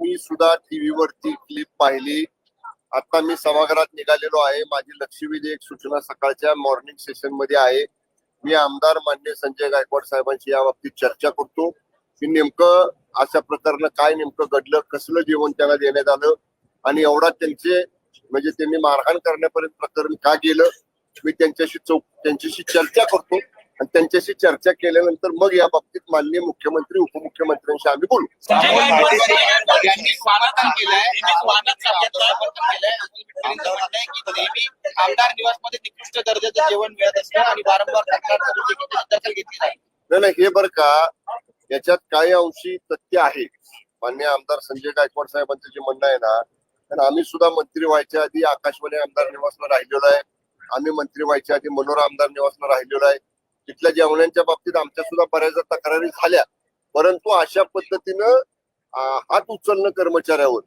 मी सुद्धा टीव्हीवरती क्लिप पाहिली. आता मी सभागृहात निघालेलो आहे. माझी लक्षवेधी एक सूचना सकाळच्या मॉर्निंग सेशनमध्ये आहे. मी आमदार मान्य संजय गायकवाड साहेबांशी या बाबतीत चर्चा करतो. की नेमकं अशा प्रकारनं काय नेमकं घडलं कसलं जेवण त्यांना देण्यात आलं आणि एवढा त्यांचे म्हणजे त्यांनी मारहाण करण्यापर्यंत प्रकरण का गेलं मी त्यांच्याशी चौक त्यांच्याशी चर्चा करतो. आणि त्यांच्याशी चर्चा केल्यानंतर मग या बाबतीत माननीय मुख्यमंत्री उपमुख्यमंत्र्यांशी आम्ही बोलू. आमदार निवासमध्ये निकृष्ट दर्जाचं जेवण मिळत असतं आणि वारंवार नाही. नाही हे बरं का याच्यात काही अंशी तथ्य आहे. मान्य आमदार संजय गायकवाड साहेबांचं जे म्हणणं आहे ना कारण आम्ही सुद्धा मंत्री व्हायच्या आधी आकाशवाणी आमदार निवासला राहिलेलो आहे. आम्ही मंत्री व्हायच्या आधी मनोरा आमदार निवासला राहिलेलो आहे. तिथल्या जेवणांच्या बाबतीत आमच्या सुद्धा बऱ्याचदा तक्रारी झाल्या. परंतु अशा पद्धतीनं हात उचलणं कर्मचाऱ्यावर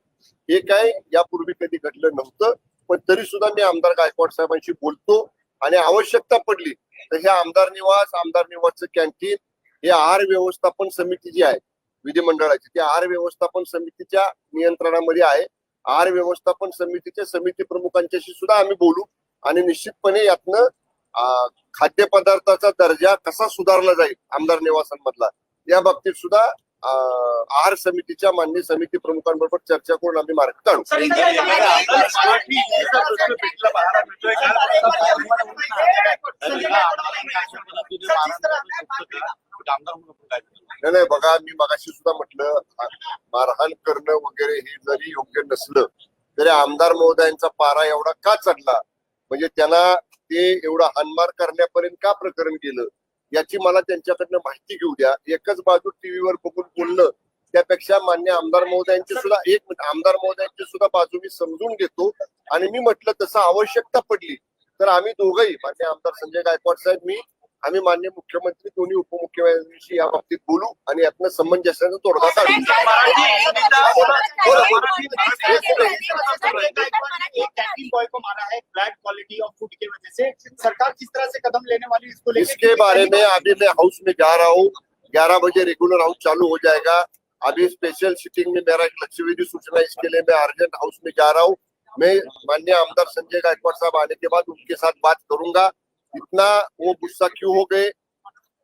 हे काय यापूर्वी कधी घडलं नव्हतं. पण तरी सुद्धा मी आमदार गायकवाड साहेबांशी बोलतो आणि आवश्यकता पडली तर हे आमदार निवास आमदार निवासचं कॅन्टीन हे आहार व्यवस्थापन समिती जी आहे विधिमंडळाची ती आहार व्यवस्थापन समितीच्या नियंत्रणामध्ये आहे. आहार व्यवस्थापन समितीच्या समिती प्रमुखांच्याशी सुद्धा आम्ही बोलू आणि निश्चितपणे यातनं खाद्यपदार्थाचा दर्जा कसा सुधारला जाईल आमदार निवासांमधला या बाबतीत सुद्धा आहार समितीच्या मान्य समिती प्रमुखांबरोबर चर्चा करून आम्ही मार्ग काढू नाही बघा मी मगाशी सुद्धा म्हटलं मारहाण करणं वगैरे हे जरी योग्य नसलं तरी आमदार महोदयांचा पारा एवढा का चढला म्हणजे त्यांना ते एवढा हानमार करण्यापर्यंत का प्रकरण गेलं? याची मला त्यांच्याकडनं माहिती घेऊ द्या. एकच बाजू टीव्हीवर बघून बोलणं त्यापेक्षा मान्य आमदार महोदयांची सुद्धा एक मिनिट आमदार महोदयांची सुद्धा बाजू मी समजून घेतो. आणि मी म्हटलं तसं आवश्यकता पडली तर आम्ही दोघंही मान्य आमदार संजय गायकवाड साहेब मी आम्ही मान्य मुख्यमंत्री दोन्ही उपमुख्यमंत्र्यांशी या बाबतीत बोलू आणि यातनं तोडगा काढू मराठी हिंदीचा बोला, बोला. एक कैंटीन बॉय को मारा है ब्लैक क्वालिटी ऑफ़ फ़ूड की वजह से सरकार किस तरह से कदम लेने वाली है इसको बारे में अभी मैं हाउस में जा रहा हूँ ग्यारह बजे रेगुलर हाउस चालू हो जाएगा अभी स्पेशल सिटिंग में मेरा एक लक्ष्यवेधी सूचना इसके लिए मैं अर्जेंट हाउस में जा रहा हूँ मैं माननीय आमदार संजय गायकवाड़ साहब आने के बाद उनके साथ बात करूँगा इतना वो गुस्सा क्यों हो गए?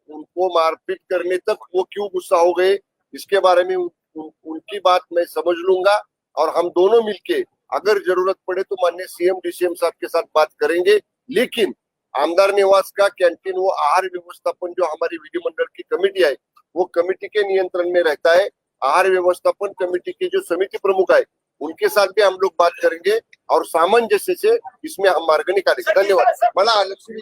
उनको मारपीट करने तक वो क्यों गुस्सा हो गए? इसके बारे में उन, उन, उनकी बात मैं समझ लूँगा और हम दोनों मिलके अगर ज़रूरत पड़े तो माननीय सीएम डीसीएम साहब के साथ बात करेंगे। लेकिन आमदार निवास का कैंटीन वो आहार व्यवस्थापन जो हमारी विधिमंडल की कमेटी है वो कमेटी के नियंत्रण में रहता है। आहार व्यवस्थापन कमेटी के जो समिति प्रमुख है उनके साथ भी हम लोग बात करेंगे। और सामंजस्य से इसमें हम मार्ग निकालेंगे। धन्यवाद। मला लक्ष्मी